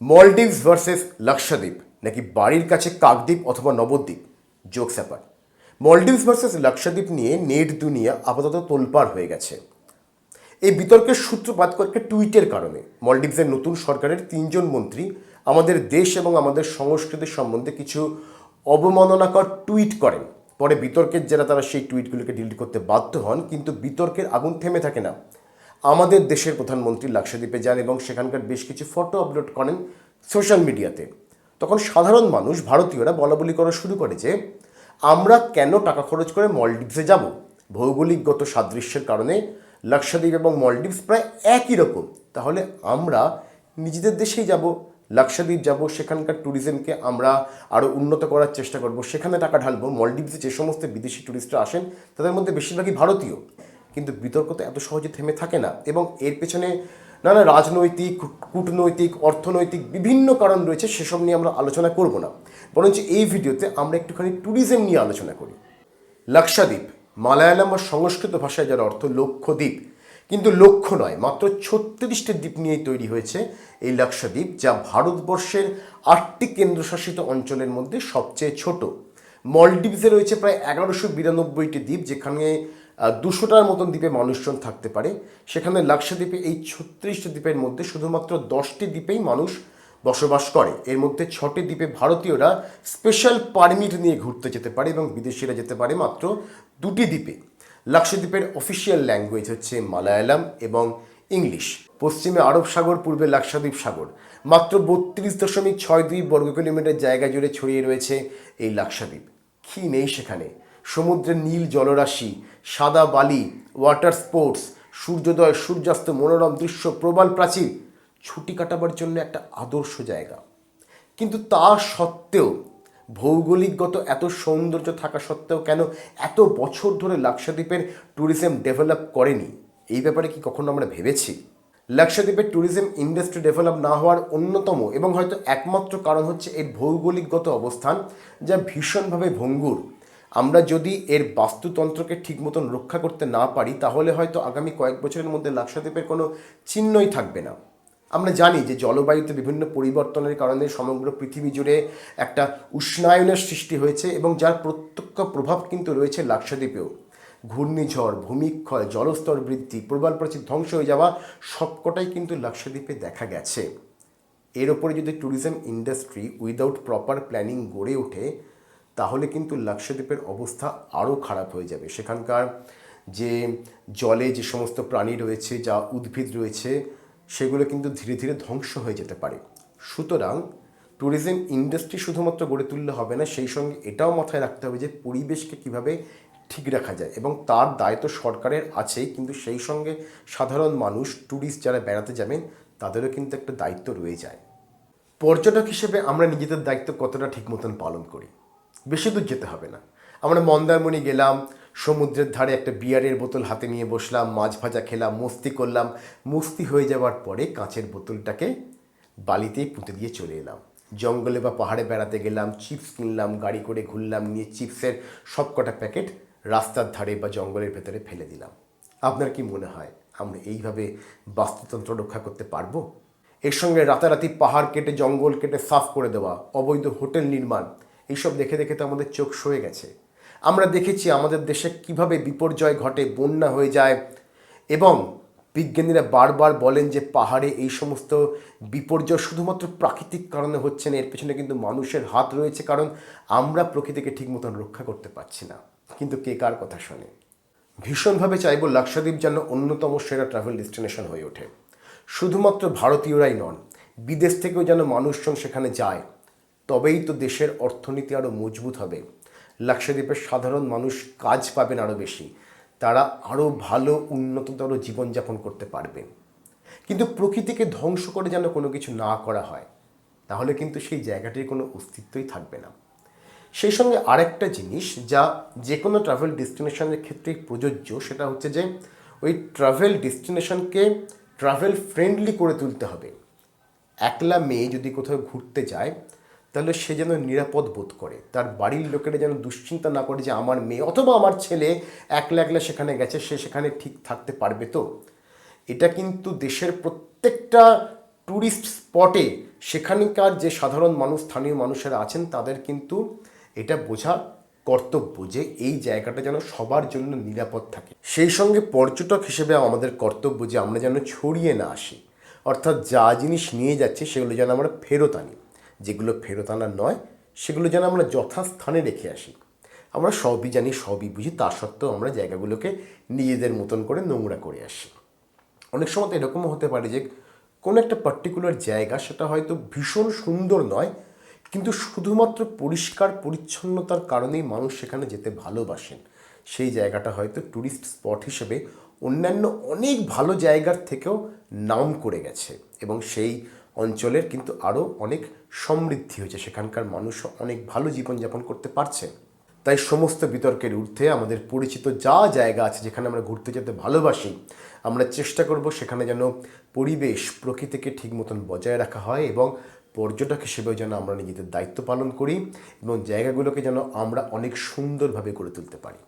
Maldives versus Lakshadweep, নাকি বাড়ির কাছে কাকদ্বীপ অথবা নবদ্বীপ? যোগ স্যাপার। মলডিভস ভার্সেস লাক্ষাদ্বীপ নিয়ে নেট দুনিয়া আপাতত তোলপাড় হয়ে গেছে। এই বিতর্কের সূত্রপাত করকে টুইটের কারণে মলডিভসের নতুন সরকারের তিনজন মন্ত্রী আমাদের দেশ এবং আমাদের সংস্কৃতি সম্বন্ধে কিছু অবমাননাকর টুইট করেন। পরে বিতর্কের যারা তারা সেই টুইটগুলোকে ডিলিট করতে বাধ্য হন, কিন্তু বিতর্কের আগুন থেমে থাকে না। আমাদের দেশের প্রধানমন্ত্রী লাক্ষাদ্বীপে যান এবং সেখানকার বেশ কিছু ফটো আপলোড করেন সোশ্যাল মিডিয়াতে তখন সাধারণ মানুষ, ভারতীয়রা বলা বলি করা শুরু করে যে, আমরা কেন টাকা খরচ করে মলডিভসে যাব? ভৌগোলিকগত সাদৃশ্যের কারণে লাক্ষাদ্বীপ এবং মলডিভস প্রায় একই রকম। তাহলে আমরা নিজেদের দেশেই যাব? লাক্ষাদ্বীপ যাব, সেখানকার ট্যুরিজমকে আমরা আরও উন্নত করার চেষ্টা করব, সেখানে টাকা ঢালবো। মলডিভসে যে সমস্ত বিদেশি ট্যুরিস্টরা আসেন, তাদের মধ্যে বেশিরভাগই ভারতীয়। কিন্তু বিতর্ক তো এত সহজে থেমে থাকে না। এবং এর পেছনে নানা রাজনৈতিক কূটনৈতিক, অর্থনৈতিক বিভিন্ন কারণ রয়েছে, সেসব নিয়ে আমরা আলোচনা করব না। বরঞ্চ এই ভিডিওতে আমরা একটুখানি ট্যুরিজম নিয়ে আলোচনা করি। লাক্ষাদ্বীপ মালায়ালাম বা সংস্কৃত ভাষায় যার অর্থ লক্ষ্যদ্বীপ কিন্তু লক্ষ্য নয়, মাত্র ছত্রিশটি দ্বীপ নিয়েই তৈরি হয়েছে এই লাক্ষাদ্বীপ যা ভারতবর্ষের আটটি কেন্দ্রশাসিত অঞ্চলের মধ্যে সবচেয়ে ছোট। মলডিভসে রয়েছে প্রায় এগারোশো বিরানব্বইটি দ্বীপ, যেখানে দুশোটার মতন দ্বীপে মানুষজন থাকতে পারে। সেখানে লাক্ষাদ্বীপে এই ছত্রিশটি দ্বীপের মধ্যে শুধুমাত্র দশটি দ্বীপেই মানুষ বসবাস করে। এর মধ্যে ছটি দ্বীপে ভারতীয়রা স্পেশাল পারমিট নিয়ে ঘুরতে যেতে পারে এবং বিদেশিরা যেতে পারে মাত্র দুটি দ্বীপে। লাক্ষাদ্বীপের অফিসিয়াল ল্যাঙ্গুয়েজ হচ্ছে মালায়ালাম এবং ইংলিশ। পশ্চিমে আরব সাগর, পূর্বে লাক্ষাদ্বীপ সাগর। মাত্র বত্রিশ দশমিক ছয় দুই বর্গ কিলোমিটার জায়গা জুড়ে ছড়িয়ে রয়েছে এই লাক্ষাদ্বীপ। কি নেই সেখানে? সমুদ্রের নীল জলরাশি, সাদা বালি ওয়াটার স্পোর্টস সূর্যোদয়, সূর্যাস্ত, মনোরম দৃশ্য, প্রবাল প্রাচীর, ছুটি কাটাবার জন্য একটা আদর্শ জায়গা। কিন্তু তা সত্ত্বেও ভৌগোলিকগত এত সৌন্দর্য থাকা সত্ত্বেও কেন এত বছর ধরে লাক্ষাদ্বীপের ট্যুরিজম ডেভেলপ করেনি? এই ব্যাপারে কি কখনো আমরা ভেবেছি? লাক্ষাদ্বীপের ট্যুরিজম ইন্ডাস্ট্রি ডেভেলপ না হওয়ার অন্যতম এবং হয়তো একমাত্র কারণ হচ্ছে এর ভৌগোলিকগত অবস্থান, যা ভীষণভাবে ভঙ্গুর। আমরা যদি এর বাস্তুতন্ত্রকে ঠিক মতন রক্ষা করতে না পারি, তাহলে হয়তো আগামী কয়েক বছরের মধ্যে লাক্ষাদ্বীপের কোনো চিহ্নই থাকবে না। আমরা জানি যে জলবায়ুতে বিভিন্ন পরিবর্তনের কারণে সমগ্র পৃথিবী জুড়ে একটা উষ্ণায়নের সৃষ্টি হয়েছে এবং যার প্রত্যক্ষ প্রভাব কিন্তু রয়েছে লাক্ষাদ্বীপেও ঘূর্ণিঝড়, ভূমিক্ষয়, জলস্তর বৃদ্ধি, প্রবাল প্রাচীর ধ্বংস হয়ে যাওয়া সবকটাই কিন্তু লাক্ষাদ্বীপে দেখা গেছে। এর ওপরে যদি tourism industry without proper planning গড়ে ওঠে তাহলে কিন্তু লাক্ষাদ্বীপের অবস্থা আরও খারাপ হয়ে যাবে। সেখানকার যে জলে যে সমস্ত প্রাণী রয়েছে, যা উদ্ভিদ রয়েছে, সেগুলো কিন্তু ধীরে ধীরে ধ্বংস হয়ে যেতে পারে। সুতরাং ট্যুরিজম ইন্ডাস্ট্রি শুধুমাত্র গড়ে তুললে হবে না, সেই সঙ্গে এটাও মাথায় রাখতে হবে যে পরিবেশকে কীভাবে ঠিক রাখা যায় এবং তার দায়িত্ব সরকারের আছেই, কিন্তু সেই সঙ্গে সাধারণ মানুষ ট্যুরিস্ট যারা বেড়াতে যাবেন, তাদেরও কিন্তু একটা দায়িত্ব রয়ে যায়। পর্যটক হিসেবে আমরা নিজেদের দায়িত্ব কতটা ঠিক মতন পালন করি? বেশি দূর যেতে হবে না। আমরা মন্দারমণি গেলাম, সমুদ্রের ধারে একটা বিয়ারের বোতল হাতে নিয়ে বসলাম, মাছ ভাজা খেলাম, মস্তি করলাম। মস্তি হয়ে যাওয়ার পরে কাঁচের বোতলটাকে বালিতেই পুঁতে দিয়ে চলে এলাম। জঙ্গলে বা পাহাড়ে বেড়াতে গেলাম, চিপস কিনলাম, গাড়ি করে ঘুরলাম, নিয়ে চিপসের সবকটা প্যাকেট রাস্তার ধারে বা জঙ্গলের ভেতরে ফেলে দিলাম। আপনার কি মনে হয়, আমরা এইভাবে বাস্তুতন্ত্র রক্ষা করতে পারব? এর সঙ্গে রাতারাতি পাহাড় কেটে, জঙ্গল কেটে, সাফ করে দেওয়া, অবৈধ হোটেল নির্মাণ এইসব দেখে দেখে তো আমাদের চোখ সয়ে গেছে। আমরা দেখেছি আমাদের দেশে কীভাবে বিপর্যয় ঘটে, বন্যা হয়ে যায় এবং বিজ্ঞানীরা বারবার বলেন যে পাহাড়ে এই সমস্ত বিপর্যয় শুধুমাত্র প্রাকৃতিক কারণে হচ্ছে না, এর পেছনে কিন্তু মানুষের হাত রয়েছে কারণ আমরা প্রকৃতিকে ঠিক মতন রক্ষা করতে পারছি না। কিন্তু কে কার কথা শোনে? ভীষণভাবে চাইব লাক্ষাদ্বীপ যেন অন্যতম সেরা ট্রাভেল ডেস্টিনেশন হয়ে ওঠে। শুধুমাত্র ভারতীয়রাই নন, বিদেশ থেকেও যেন মানুষজন সেখানে যায় তবেই তো দেশের অর্থনীতি আরও মজবুত হবে। লাক্ষাদ্বীপের সাধারণ মানুষ কাজ পাবেন আরও বেশি। তারা আরও ভালো, উন্নততর জীবনযাপন করতে পারবে। কিন্তু প্রকৃতিকে ধ্বংস করে যেন কোনো কিছু না করা হয়, তাহলে কিন্তু সেই জায়গাটির কোনো অস্তিত্বই থাকবে না। সেই সঙ্গে আরেকটা জিনিস যা যে কোনো ট্রাভেল ডেস্টিনেশনের ক্ষেত্রে প্রযোজ্য, সেটা হচ্ছে যে ওই ট্রাভেল ডেস্টিনেশনকে ট্রাভেল ফ্রেন্ডলি করে তুলতে হবে। একলা মেয়ে যদি কোথাও ঘুরতে যায় তাহলে সে যেন নিরাপদ বোধ করে। তার বাড়ির লোকেরা যেন দুশ্চিন্তা না করে যে আমার মেয়ে অথবা আমার ছেলে একলা একলা সেখানে গেছে, সে সেখানে ঠিক থাকতে পারবে তো? এটা কিন্তু দেশের প্রত্যেকটা ট্যুরিস্ট স্পটে সেখানকার যে সাধারণ মানুষ, স্থানীয় মানুষেরা আছেন, তাদের কিন্তু এটা বোঝা কর্তব্য যে এই জায়গাটা যেন সবার জন্য নিরাপদ থাকে। সেই সঙ্গে পর্যটক হিসেবে আমাদের কর্তব্য যে আমরা যেন ছড়িয়ে না আসি। অর্থাৎ যা জিনিস নিয়ে যাচ্ছে, সেগুলো যেন আমরা ফেরত আনি। যেগুলো ফেরত আনার নয়, সেগুলো যেন আমরা যথাস্থানে রেখে আসি। আমরা সবই জানি, সবই বুঝি, তা সত্ত্বেও আমরা জায়গাগুলোকে নিজেদের মতন করে নোংরা করে আসি। অনেক সময় তো এরকমও হতে পারে যে, কোনো একটা পার্টিকুলার জায়গা সেটা হয়তো ভীষণ সুন্দর নয়, কিন্তু শুধুমাত্র পরিষ্কার পরিচ্ছন্নতার কারণেই মানুষ সেখানে যেতে ভালোবাসেন। সেই জায়গাটা হয়তো ট্যুরিস্ট স্পট হিসেবে অন্যান্য অনেক ভালো জায়গার থেকেও নাম করে গেছে এবং সেই অঞ্চলের কিন্তু আরও অনেক সমৃদ্ধি হয়েছে। সেখানকার মানুষ অনেক ভালো জীবনযাপন করতে পারছে। তাই সমস্ত বিতর্কের ঊর্ধ্বে আমাদের পরিচিত যা জায়গা আছে যেখানে আমরা ঘুরতে যেতে ভালোবাসি, আমরা চেষ্টা করব সেখানে যেন পরিবেশ প্রকৃতিকে ঠিক মতন বজায় রাখা হয় এবং পর্যটক হিসেবেও যেন আমরা নিজেদের দায়িত্ব পালন করি এবং জায়গাগুলোকে যেন আমরা অনেক সুন্দরভাবে গড়ে তুলতে পারি।